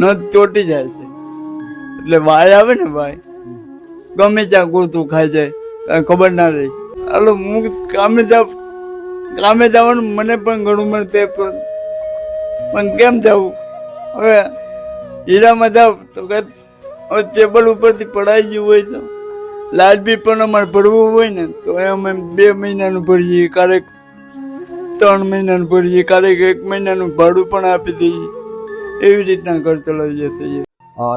નદ ચોટી જાય છે. એટલે વાય આવે ને ભાઈ ગમે ત્યાં કૂતું ખાઈ જાય. કાંઈ ખબર ના રહી. હાલો, હું કામે જાવ કામે જવાનું મને પણ ઘણું મને તે પણ પણ કેમ જવું હવે હીરામાં જાવ તો કે હવે ટેબલ ઉપરથી પડાઈ ગયું હોય તો. લાજબી પણ અમારે ભરવું હોય ને, તો એ અમે બે મહિનાનું ભરીએ, ક્યારેક ત્રણ મહિનાનું ભરીએ, ક્યારેક એક મહિનાનું ભાડું પણ આપી દઈએ. એવી રીતના ઘર ચલાવી છીએ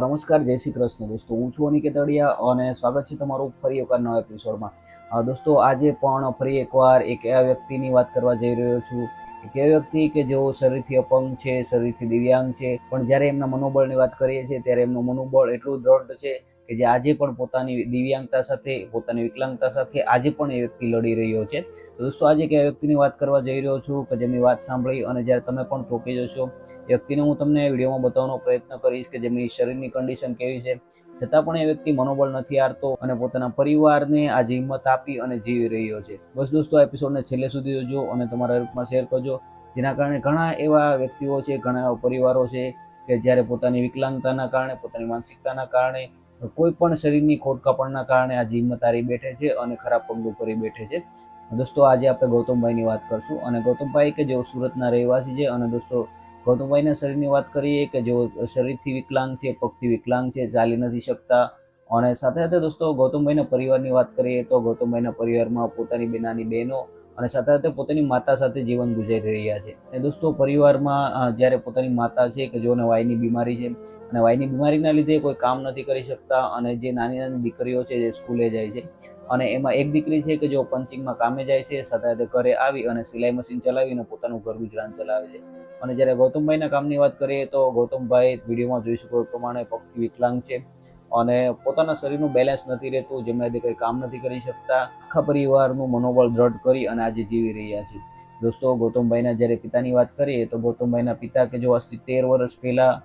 નમસ્કાર, જય શ્રી કૃષ્ણ. દોસ્તો, હું છું અનિકેત અડિયા અને સ્વાગત છે તમારું ફરી એકવાર નવા એપિસોડમાં દોસ્તો, આજે પણ ફરી એકવાર એક એવા વ્યક્તિની વાત કરવા જઈ રહ્યો છું. એક એવા વ્યક્તિ કે જેઓ શરીરથી અપંગ છે, શરીરથી દિવ્યાંગ છે. પણ જ્યારે એમના મનોબળની વાત કરીએ છીએ, ત્યારે એમનું મનોબળ એટલું દ્રઢ છે કે જે આજે પણ પોતાની દિવ્યાંગતા સાથે, પોતાની વિકલાંગતા સાથે આજે પણ એ વ્યક્તિ લડી રહ્યો છે. તો દોસ્તો, આજે કે વ્યક્તિની વાત કરવા જઈ રહ્યો છું કે જેમની વાત સાંભળી અને જ્યારે તમે પણ ચોંકી જશો વ્યક્તિને હું તમને વિડીયોમાં બતાવવાનો પ્રયત્ન કરીશ કે જેમની શરીરની કન્ડિશન કેવી છે. છતાં પણ એ વ્યક્તિ મનોબળ નથી હારતો અને પોતાના પરિવારને આજે હિંમત આપી અને જીવી રહ્યો છે. બસ દોસ્તો, આ એપિસોડને છેલ્લે સુધી જોજો અને તમારા ગ્રુપમાં શેર કરજો. જેના કારણે ઘણા એવા વ્યક્તિઓ છે, ઘણા એવા પરિવારો છે કે જ્યારે પોતાની વિકલાંગતાના કારણે, પોતાની માનસિકતાના કારણે કોઈ પણ શરીરની ખોટકાપણના કારણે આ જિમ્મતારી બેઠે છે અને ખરાબ પગલું કરી બેઠે છે. દોસ્તો, આજે આપણે ગૌતમભાઈની વાત કરશું અને ગૌતમભાઈ કે જેઓ સુરતના રહેવાસી છે અને દોસ્તો, ગૌતમભાઈના શરીરની વાત કરીએ કે જેઓ શરીરથી વિકલાંગ છે, પગથી વિકલાંગ છે, ચાલી નથી શકતા અને સાથે સાથે દોસ્તો, ગૌતમભાઈના પરિવારની વાત કરીએ તો ગૌતમભાઈના પરિવારમાં પોતાની બેનાની બહેનો અને સાથે સાથે પોતાની માતા સાથે જીવન ગુજારી રહ્યા છે. અને દોસ્તો, પરિવારમાં જ્યારે પોતાની માતા છે કે જેઓને વાયની બીમારી છે, અને વાયની બીમારીના લીધે કોઈ કામ નથી કરી શકતા, અને જે નાની નાની દીકરીઓ છે જે સ્કૂલે જાય છે, અને એમાં એક દીકરી છે કે જો પંચિંગમાં કામે જાય છે, સાથે સાથે ઘરે આવી અને સિલાઈ મશીન ચલાવીને પોતાનું ઘર ગુજરાન ચલાવે છે. અને જ્યારે ગૌતમભાઈના કામની વાત કરીએ તો ગૌતમભાઈ વિડીયોમાં જોઈ શકો પ્રમાણે પક્ષી વિકલાંગ છે. અને પોતાના શરીરનું બેલેન્સ નથી રહેતું જેમના લીધે કંઈ કામ નથી કરી શકતા, આખા પરિવારનું મનોબળ દ્રઢ કરી અને આજે જીવી રહ્યા છે. દોસ્તો, ગૌતમભાઈના જ્યારે પિતાની વાત કરીએ, તો ગૌતમભાઈના પિતા કે જો આજથી તેર વર્ષ પહેલાં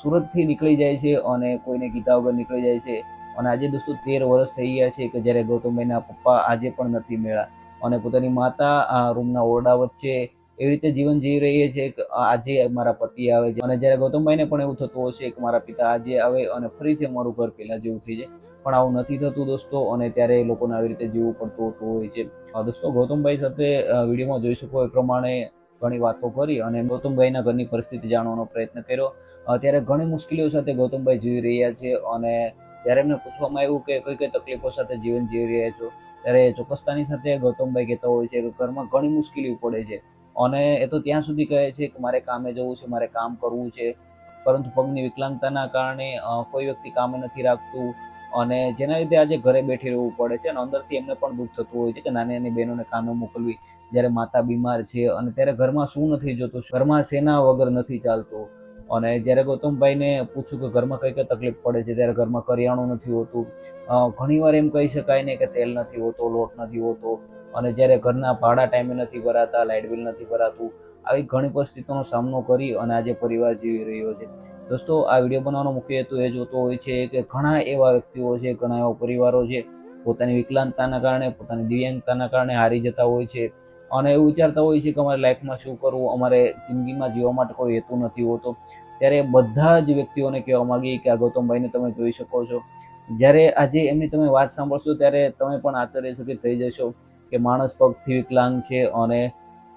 સુરતથી નીકળી જાય છે અને કોઈને કીધા વગર નીકળી જાય છે. અને આજે દોસ્તો તેર વર્ષ થઈ ગયા છે કે જ્યારે ગૌતમભાઈના પપ્પા આજે પણ નથી મળ્યા અને પોતાની માતા, આ રૂમના ઓરડા વચ્ચે એવી રીતે જીવન જીવી રહીએ છીએ કે આજે મારા પતિ આવે છે. અને જ્યારે ગૌતમભાઈને પણ એવું થતું હશે કે મારા પિતા આજે આવે અને ફરીથી અમારું ઘર પહેલાં જેવું થઈ જાય, પણ આવું નથી થતું દોસ્તો. અને ત્યારે એ લોકોને આવી રીતે જીવવું પડતું હોતું હોય છે. દોસ્તો, ગૌતમભાઈ સાથે વિડીયોમાં જોઈ શકો એ પ્રમાણે ઘણી વાતો કરી અને ગૌતમભાઈના ઘરની પરિસ્થિતિ જાણવાનો પ્રયત્ન કર્યો. અત્યારે ત્યારે ઘણી મુશ્કેલીઓ સાથે ગૌતમભાઈ જીવી રહ્યા છે અને જ્યારે એમને પૂછવામાં આવ્યું કે કઈ કઈ તકલીફો સાથે જીવન જીવી રહ્યા છો. ત્યારે ચોક્કસતાની સાથે ગૌતમભાઈ કહેતા હોય છે કે ઘરમાં ઘણી મુશ્કેલીઓ પડે છે. અને એ તો ત્યાં સુધી કહે છે કે મારે કામે જવું છે, મારે કામ કરવું છે. પરંતુ પગની વિકલાંગતાના કારણે કોઈ વ્યક્તિ કામે નથી રાખતું અને જેના લીધે આજે ઘરે બેઠી રહેવું પડે છે અને અંદરથી એમને પણ દુઃખ થતું હોય છે કે નાની નાની બહેનોને કામે મોકલવી જ્યારે માતા બીમાર છે અને ત્યારે ઘરમાં શું નથી જોતું, ઘરમાં સેના વગર નથી ચાલતું. અને જ્યારે ગૌતમભાઈને પૂછ્યું કે ઘરમાં કઈ કઈ તકલીફ પડે છે, ત્યારે ઘરમાં કરિયાણું નથી હોતું. ઘણીવાર એમ કહી શકાય ને કે તેલ નથી હોતો, લોટ નથી હોતો. અને જ્યારે ઘરના ભાડા ટાઈમે નથી ભરાતા લાઇટ બિલ નથી ભરાતું, આવી ઘણી પરિસ્થિતિનો સામનો કરી અને આજે પરિવાર જીવી રહ્યો છે. દોસ્તો, આ વીડિયો બનાવવાનો મુખ્ય હેતુ એ જોતો હોય છે કે ઘણા એવા વ્યક્તિઓ છે, ઘણા એવા પરિવારો છે, પોતાની વિકલાંગતાના કારણે, પોતાની દિવ્યાંગતાના કારણે હારી જતા હોય છે. અને એવું વિચારતા હોય છે કે અમારે લાઈફમાં શું કરવું, અમારે જિંદગીમાં જીવવા માટે કોઈ હેતુ નથી હોતો. ત્યારે બધા જ વ્યક્તિઓને કહેવા માગીએ કે આ ગૌતમભાઈને તમે જોઈ શકો છો. જ્યારે આજે એમની તમે વાત સાંભળશો ત્યારે તમે પણ આશ્ચર્યચકિત થઈ જશો કે માણસ પગથી વિકલાંગ છે અને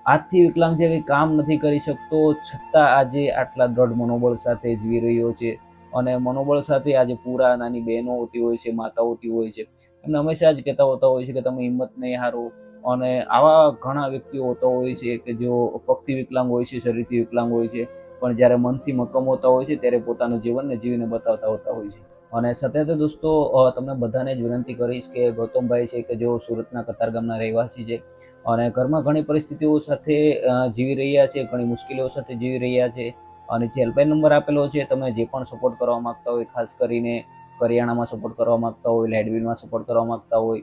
આજથી વિકલાંગ છે કંઈ કામ નથી કરી શકતો, છતાં આજે આટલા દ્રઢ મનોબળ સાથે જીવી રહ્યો છે અને મનોબળ સાથે આજે પૂરા નાની બહેનો હોતી હોય છે માતા હોતી હોય છે. એમને હંમેશા જ કહેતા હોતા હોય છે કે તમે હિંમત નહીં હારો અને આવા ઘણા વ્યક્તિઓ હોતા હોય છે કે જેઓ પગથી વિકલાંગ હોય છે, શરીરથી વિકલાંગ હોય છે, પણ જ્યારે મનથી મક્કમ હોતા હોય છે ત્યારે પોતાનું જીવનને જીવીને બતાવતા હોતા હોય છે. અને સાથે સાથે દોસ્તો તમને બધાને જ વિનંતી કરીશ કે ગૌતમભાઈ છે કે જેઓ સુરતના કતારગામના રહેવાસી છે અને ઘરમાં ઘણી પરિસ્થિતિઓ સાથે જીવી રહ્યા છે, ઘણી મુશ્કેલીઓ સાથે જીવી રહ્યા છે અને જે હેલ્પલાઇન નંબર આપેલો છે, તમે જે પણ સપોર્ટ કરવા માગતા હોય, ખાસ કરીને કરિયાણામાં સપોર્ટ કરવા માગતા હોય લાઇટ સપોર્ટ કરવા માગતા હોય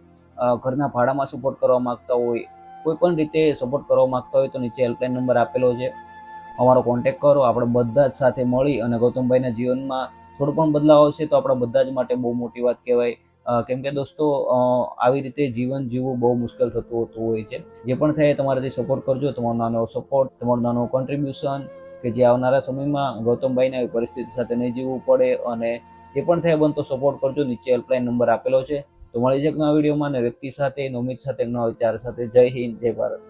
ઘરના ભાડામાં સપોર્ટ કરવા માગતા હોય, કોઈ પણ રીતે સપોર્ટ કરવા માંગતા હોય તો નીચે હેલ્પલાઇન નંબર આપેલો છે. અમારો કોન્ટેક કરો, આપણે બધા જ સાથે મળી અને ગૌતમભાઈના જીવનમાં થોડો પણ બદલાવ આવશે તો આપણા બધા જ માટે બહુ મોટી વાત કહેવાય. કેમ કે દોસ્તો આવી રીતે જીવન જીવવું બહુ મુશ્કેલ થતું હોતું હોય છે. જે પણ થાય તમારાથી સપોર્ટ કરજો. તમારો નાનો સપોર્ટ તમારું નાનું કોન્ટ્રીબ્યુશન કે જે આવનારા સમયમાં ગૌતમભાઈને આવી પરિસ્થિતિ સાથે નહીં જીવવું પડે અને જે પણ થાય બનતો સપોર્ટ કરજો. નીચે હેલ્પલાઇન નંબર આપેલો છે. તો મળી નવા વિડીયોમાં અને વ્યક્તિ સાથે, નોમિત સાથે નવા વિચાર સાથે. જય હિન્દ, જય ભારત.